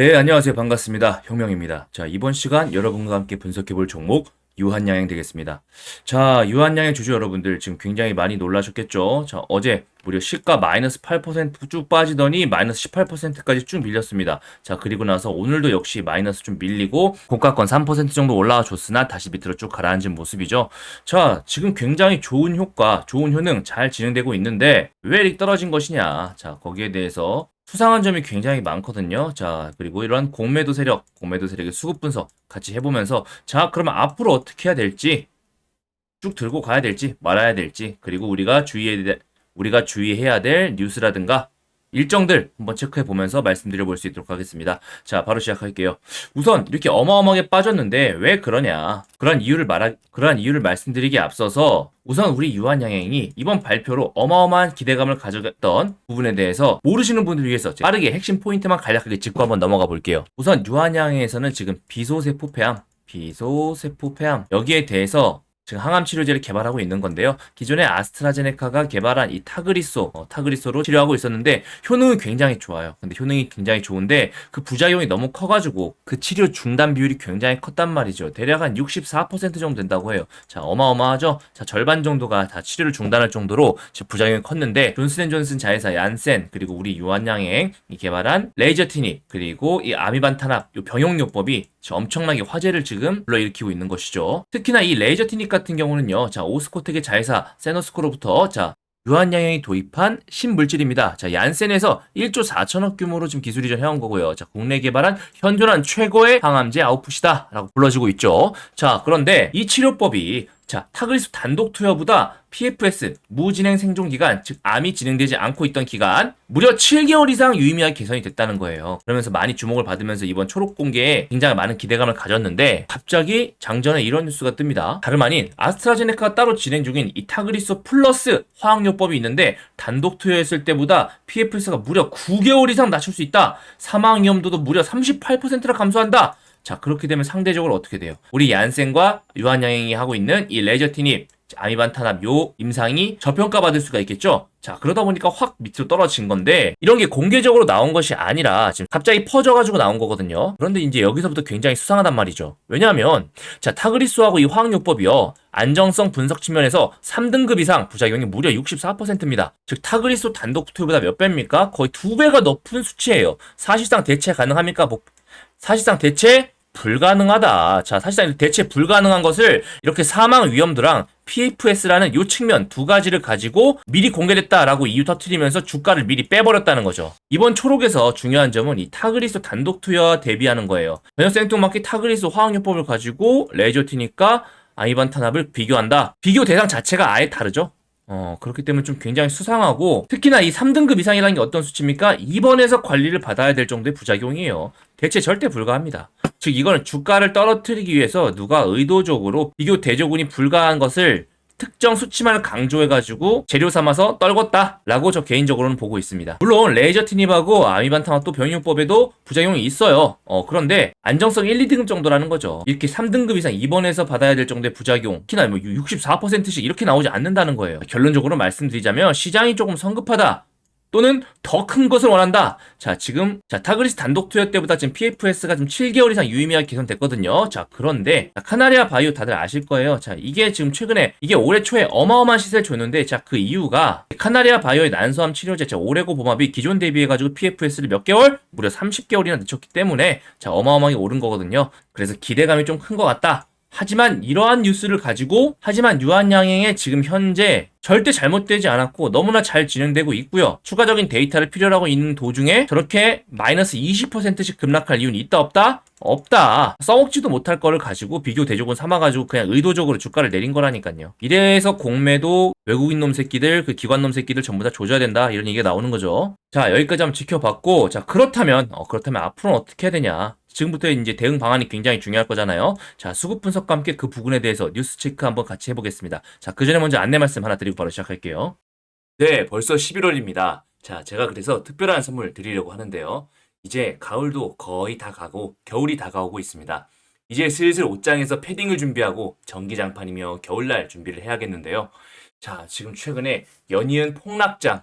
네, 안녕하세요. 반갑습니다. 혁명입니다. 자, 이번 시간 여러분과 함께 분석해 볼 종목 유한양행 되겠습니다. 자, 유한양행 주주 여러분들 지금 굉장히 많이 놀라셨겠죠? 자, 어제 무려 시가 마이너스 8%쭉 빠지더니 마이너스 18%까지 쭉 밀렸습니다. 자, 그리고 나서 오늘도 역시 마이너스 좀 밀리고 고가권 3% 정도 올라와 줬으나 다시 밑으로 쭉 가라앉은 모습이죠. 자, 지금 굉장히 좋은 효과, 좋은 효능 잘 진행되고 있는데 왜 이렇게 떨어진 것이냐? 자, 거기에 대해서 수상한 점이 굉장히 많거든요. 자, 그리고 이러한 공매도 세력, 공매도 세력의 수급 분석 같이 해보면서 자, 그러면 앞으로 어떻게 해야 될지 쭉 들고 가야 될지 말아야 될지 그리고 우리가 주의해야 될, 우리가 주의해야 될 뉴스라든가 일정들 한번 체크해 보면서 말씀드려 볼 수 있도록 하겠습니다. 자, 바로 시작할게요. 우선 이렇게 어마어마하게 빠졌는데 왜 그러냐? 그런 이유를 말하 그러한 이유를 말씀드리기에 앞서서 우선 우리 유한양행이 이번 발표로 어마어마한 기대감을 가져갔던 부분에 대해서 모르시는 분들 위해서 빠르게 핵심 포인트만 간략하게 짚고 한번 넘어가 볼게요. 우선 유한양행에서는 지금 비소세포 폐암, 비소세포 폐암 여기에 대해서 지금 항암 치료제를 개발하고 있는 건데요. 기존에 아스트라제네카가 개발한 이 타그리소, 어, 타그리소로 치료하고 있었는데 효능은 굉장히 좋아요. 근데 효능이 굉장히 좋은데 그 부작용이 너무 커가지고 그 치료 중단 비율이 굉장히 컸단 말이죠. 대략 한 64% 정도 된다고 해요. 자, 어마어마하죠? 자, 절반 정도가 다 치료를 중단할 정도로 부작용이 컸는데 존슨앤존슨 자회사 얀센 그리고 우리 유한양행 이 개발한 레이저티닉 그리고 이 아미반 탄압 요 병용요법이 엄청나게 화제를 지금 불러일으키고 있는 것이죠. 특히나 이 레이저티닉 같은 경우는요. 자, 오스코텍의 자회사 세노스코로부터 자, 유한양행이 도입한 신물질입니다. 자, 얀센에서 1조 4천억 규모로 지금 기술이 전 해온 거고요. 자, 국내 개발한 현존한 최고의 항암제 아웃풋이다. 라고 불러지고 있죠. 자, 그런데 이 치료법이 자, 타그리스 단독 투여보다 PFS, 무진행 생존 기간, 즉 암이 진행되지 않고 있던 기간 무려 7개월 이상 유의미하게 개선이 됐다는 거예요. 그러면서 많이 주목을 받으면서 이번 초록 공개에 굉장히 많은 기대감을 가졌는데 갑자기 장전에 이런 뉴스가 뜹니다. 다름 아닌 아스트라제네카가 따로 진행 중인 이 타그리소 플러스 화학요법이 있는데 단독 투여했을 때보다 PFS가 무려 9개월 이상 낮출 수 있다. 사망 위험도도 무려 38%나 감소한다. 자, 그렇게 되면 상대적으로 어떻게 돼요? 우리 얀센과 유한양행이 하고 있는 이 레저티닙, 아미반 탄압 요 임상이 저평가 받을 수가 있겠죠? 자, 그러다 보니까 확 밑으로 떨어진 건데, 이런 게 공개적으로 나온 것이 아니라, 지금 갑자기 퍼져가지고 나온 거거든요. 그런데 이제 여기서부터 굉장히 수상하단 말이죠. 왜냐하면, 자, 타그리스하고 이 화학요법이요, 안정성 분석 측면에서 3등급 이상 부작용이 무려 64%입니다. 즉, 타그리스 단독 투여보다 몇 배입니까? 거의 두 배가 높은 수치예요. 사실상 대체 가능합니까? 뭐, 사실상 대체 불가능하다. 자, 사실상 대체 불가능한 것을 이렇게 사망 위험도랑 PFS라는 요 측면 두 가지를 가지고 미리 공개됐다라고 이유 터트리면서 주가를 미리 빼버렸다는 거죠. 이번 초록에서 중요한 점은 이 타그리스 단독 투여 대비하는 거예요. 전혀 생뚱맞게 타그리스 화학요법을 가지고 레이저티니까 아이반 탄압을 비교한다. 비교 대상 자체가 아예 다르죠. 어, 그렇기 때문에 좀 굉장히 수상하고, 특히나 이 3등급 이상이라는 게 어떤 수치입니까? 입원해서 관리를 받아야 될 정도의 부작용이에요. 대체 절대 불가합니다. 즉, 이거는 주가를 떨어뜨리기 위해서 누가 의도적으로 비교 대조군이 불가한 것을 특정 수치만을 강조해가지고 재료 삼아서 떨궜다라고 저 개인적으로는 보고 있습니다. 물론 레이저 티닙하고 아미반탄화또 병용법에도 부작용이 있어요. 어, 그런데 안정성 1, 2등급 정도라는 거죠. 이렇게 3등급 이상 입원해서 받아야 될 정도의 부작용, 특히나 뭐 64%씩 이렇게 나오지 않는다는 거예요. 결론적으로 말씀드리자면 시장이 조금 성급하다. 또는 더 큰 것을 원한다. 자, 지금 자 타그리스 단독 투여 때보다 지금 PFS가 좀 7개월 이상 유의미하게 개선됐거든요. 자, 그런데 자, 카나리아 바이오 다들 아실 거예요. 자, 이게 지금 최근에 이게 올해 초에 어마어마한 시세를 줬는데 자, 그 이유가 카나리아 바이오의 난소암 치료제 자, 오레고 보합이 기존 대비해 가지고 PFS를 몇 개월 무려 30개월이나 늦췄기 때문에 자, 어마어마하게 오른 거거든요. 그래서 기대감이 좀 큰 것 같다. 하지만 이러한 뉴스를 가지고 하지만 유한양행에 지금 현재 절대 잘못되지 않았고 너무나 잘 진행되고 있고요. 추가적인 데이터를 필요로 하고 있는 도중에 저렇게 마이너스 20%씩 급락할 이유는 있다 없다? 없다. 써먹지도 못할 거를 가지고 비교 대조군 삼아가지고 그냥 의도적으로 주가를 내린 거라니까요. 이래서 공매도 외국인 놈 새끼들, 그 기관 놈 새끼들 전부 다 조져야 된다. 이런 얘기가 나오는 거죠. 자, 여기까지 한번 지켜봤고, 자, 그렇다면, 어, 그렇다면 앞으로는 어떻게 해야 되냐. 지금부터 이제 대응 방안이 굉장히 중요할 거잖아요. 자, 수급 분석과 함께 그 부분에 대해서 뉴스 체크 한번 같이 해보겠습니다. 자, 그 전에 먼저 안내 말씀 하나 드리고 바로 시작할게요. 네, 벌써 11월입니다. 자, 제가 그래서 특별한 선물 드리려고 하는데요. 이제 가을도 거의 다 가고 겨울이 다가오고 있습니다. 이제 슬슬 옷장에서 패딩을 준비하고 전기장판이며 겨울날 준비를 해야겠는데요. 자, 지금 최근에 연이은 폭락장,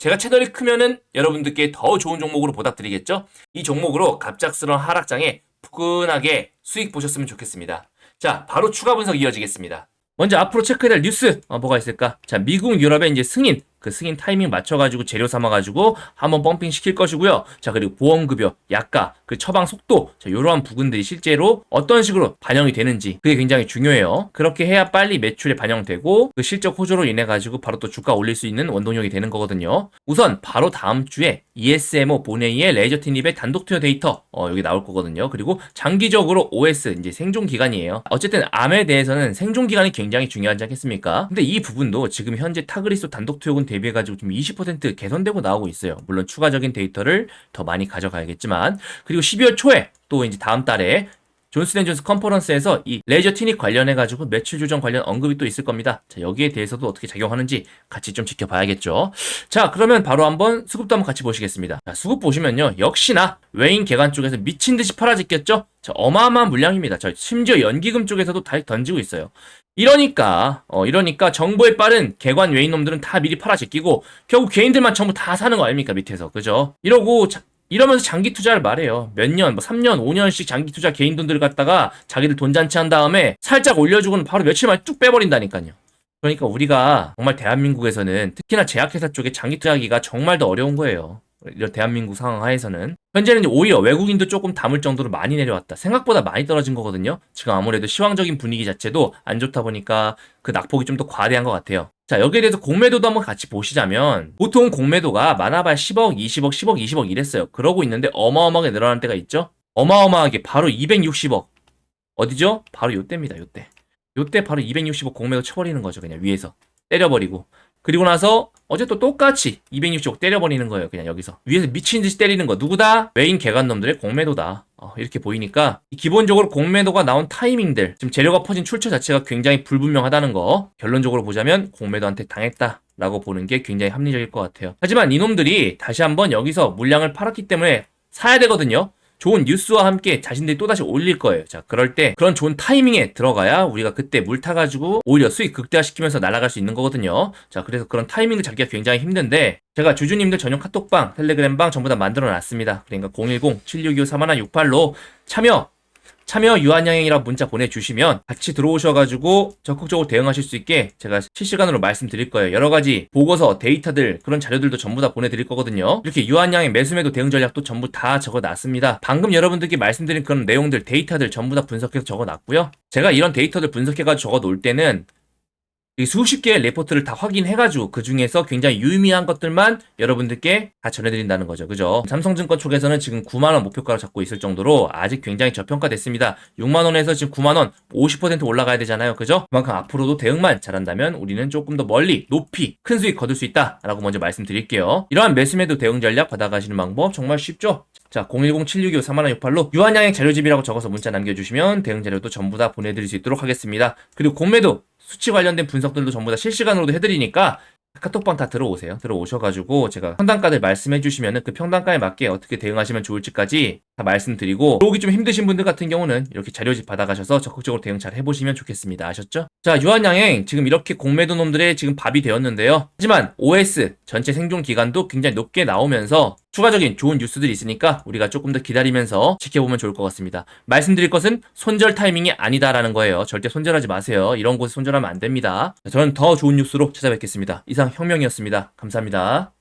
제가 채널이 크면은 여러분들께 더 좋은 종목으로 보답드리겠죠? 이 종목으로 갑작스러운 하락장에 푸근하게 수익 보셨으면 좋겠습니다. 자, 바로 추가 분석 이어지겠습니다. 먼저 앞으로 체크해야 될 뉴스 어, 뭐가 있을까? 자, 미국 유럽의 이제 승인 그 승인 타이밍 맞춰가지고 재료 삼아가지고 한번 펌핑 시킬 것이고요. 자, 그리고 보험급여, 약가, 그 처방 속도, 자, 이러한 부분들이 실제로 어떤 식으로 반영이 되는지 그게 굉장히 중요해요. 그렇게 해야 빨리 매출에 반영되고 그 실적 호조로 인해 가지고 바로 또 주가 올릴 수 있는 원동력이 되는 거거든요. 우선 바로 다음 주에 ESMO 본회의의 레이저 티닙의 단독 투여 데이터 어, 여기 나올 거거든요. 그리고 장기적으로 OS 이제 생존 기간이에요. 어쨌든 암에 대해서는 생존 기간이 굉장히 중요하지 않겠습니까? 근데 이 부분도 지금 현재 타그리스 단독 투여군 대비해 가지고 좀 20% 개선되고 나오고 있어요. 물론 추가적인 데이터를 더 많이 가져가야겠지만 그리고 12월 초에 또 이제 다음 달에 존스앤존스 컨퍼런스에서 이 레이저 티닉 관련해 가지고 매출 조정 관련 언급이 또 있을 겁니다. 자, 여기에 대해서도 어떻게 작용하는지 같이 좀 지켜봐야겠죠. 자, 그러면 바로 한번 수급도 한번 같이 보시겠습니다. 자, 수급 보시면요. 역시나 외인 개관 쪽에서 미친 듯이 팔아짓겠죠? 자, 어마어마한 물량입니다. 자, 심지어 연기금 쪽에서도 다 던지고 있어요. 이러니까 어 이러니까 정보에 빠른 개관 외인 놈들은 다 미리 팔아제끼고 결국 개인들만 전부 다 사는 거 아닙니까 밑에서 그죠? 이러고 자- 이러면서 장기 투자를 말해요. 몇 년, 뭐 3년, 5년씩 장기 투자 개인 돈들을 갖다가 자기들 돈 잔치 한 다음에 살짝 올려주고는 바로 며칠 만에 뚝 빼버린다니까요. 그러니까 우리가 정말 대한민국에서는 특히나 제약회사 쪽에 장기 투자하기가 정말 더 어려운 거예요. 대한민국 상황 하에서는 현재는 오히려 외국인도 조금 담을 정도로 많이 내려왔다. 생각보다 많이 떨어진 거거든요. 지금 아무래도 시황적인 분위기 자체도 안 좋다 보니까 그 낙폭이 좀 더 과대한 것 같아요. 자, 여기에 대해서 공매도도 한번 같이 보시자면 보통 공매도가 많아봐야 10억, 20억, 10억, 20억 이랬어요. 그러고 있는데 어마어마하게 늘어날 때가 있죠. 어마어마하게 바로 260억. 어디죠? 바로 요때입니다. 요때. 요때 바로 260억 공매도 쳐버리는 거죠. 그냥 위에서 때려버리고. 그리고 나서 어제 또 똑같이 260억 때려버리는 거예요. 그냥 여기서. 위에서 미친 듯이 때리는 거. 누구다? 외인 개간놈들의 공매도다. 어, 이렇게 보이니까 기본적으로 공매도가 나온 타이밍들 지금 재료가 퍼진 출처 자체가 굉장히 불분명하다는 거 결론적으로 보자면 공매도한테 당했다 라고 보는 게 굉장히 합리적일 것 같아요 하지만 이놈들이 다시 한번 여기서 물량을 팔았기 때문에 사야 되거든요 좋은 뉴스와 함께 자신들이 또다시 올릴 거예요. 자, 그럴 때 그런 좋은 타이밍에 들어가야 우리가 그때 물 타가지고 오히려 수익 극대화시키면서 날아갈 수 있는 거거든요. 자, 그래서 그런 타이밍을 잡기가 굉장히 힘든데 제가 주주님들 전용 카톡방, 텔레그램방 전부 다 만들어 놨습니다. 그러니까 010-7625-3168로 참여 참여 유한양행이라 문자 보내주시면 같이 들어오셔가지고 적극적으로 대응하실 수 있게 제가 실시간으로 말씀드릴 거예요. 여러 가지 보고서, 데이터들, 그런 자료들도 전부 다 보내드릴 거거든요. 이렇게 유한양행 매수매도 대응 전략도 전부 다 적어놨습니다. 방금 여러분들께 말씀드린 그런 내용들, 데이터들 전부 다 분석해서 적어놨고요. 제가 이런 데이터들 분석해가지고 적어놓을 때는 이 수십 개의 레포트를 다 확인해가지고 그 중에서 굉장히 유의미한 것들만 여러분들께 다 전해드린다는 거죠. 그죠? 삼성증권 쪽에서는 지금 9만원 목표가로 잡고 있을 정도로 아직 굉장히 저평가됐습니다. 6만원에서 지금 9만원 50% 올라가야 되잖아요. 그죠? 그만큼 앞으로도 대응만 잘한다면 우리는 조금 더 멀리, 높이, 큰 수익 거둘 수 있다라고 먼저 말씀드릴게요. 이러한 매수매도 대응 전략 받아가시는 방법 정말 쉽죠? 자, 010-762-3168로 유한양행 자료집이라고 적어서 문자 남겨주시면 대응 자료도 전부 다 보내드릴 수 있도록 하겠습니다. 그리고 공매도 수치 관련된 분석들도 전부 다 실시간으로도 해드리니까 카톡방 다 들어오세요. 들어오셔가지고 제가 평단가들 말씀해 주시면은 그 평단가에 맞게 어떻게 대응하시면 좋을지까지 다 말씀드리고 들어오기 좀 힘드신 분들 같은 경우는 이렇게 자료집 받아가셔서 적극적으로 대응 잘 해보시면 좋겠습니다. 아셨죠? 자, 유한양행 지금 이렇게 공매도 놈들의 지금 밥이 되었는데요. 하지만 OS 전체 생존 기간도 굉장히 높게 나오면서 추가적인 좋은 뉴스들이 있으니까 우리가 조금 더 기다리면서 지켜보면 좋을 것 같습니다. 말씀드릴 것은 손절 타이밍이 아니다라는 거예요. 절대 손절하지 마세요. 이런 곳에 손절하면 안 됩니다. 자, 저는 더 좋은 뉴스로 찾아뵙겠습니다. 이상 혁명이었습니다. 감사합니다.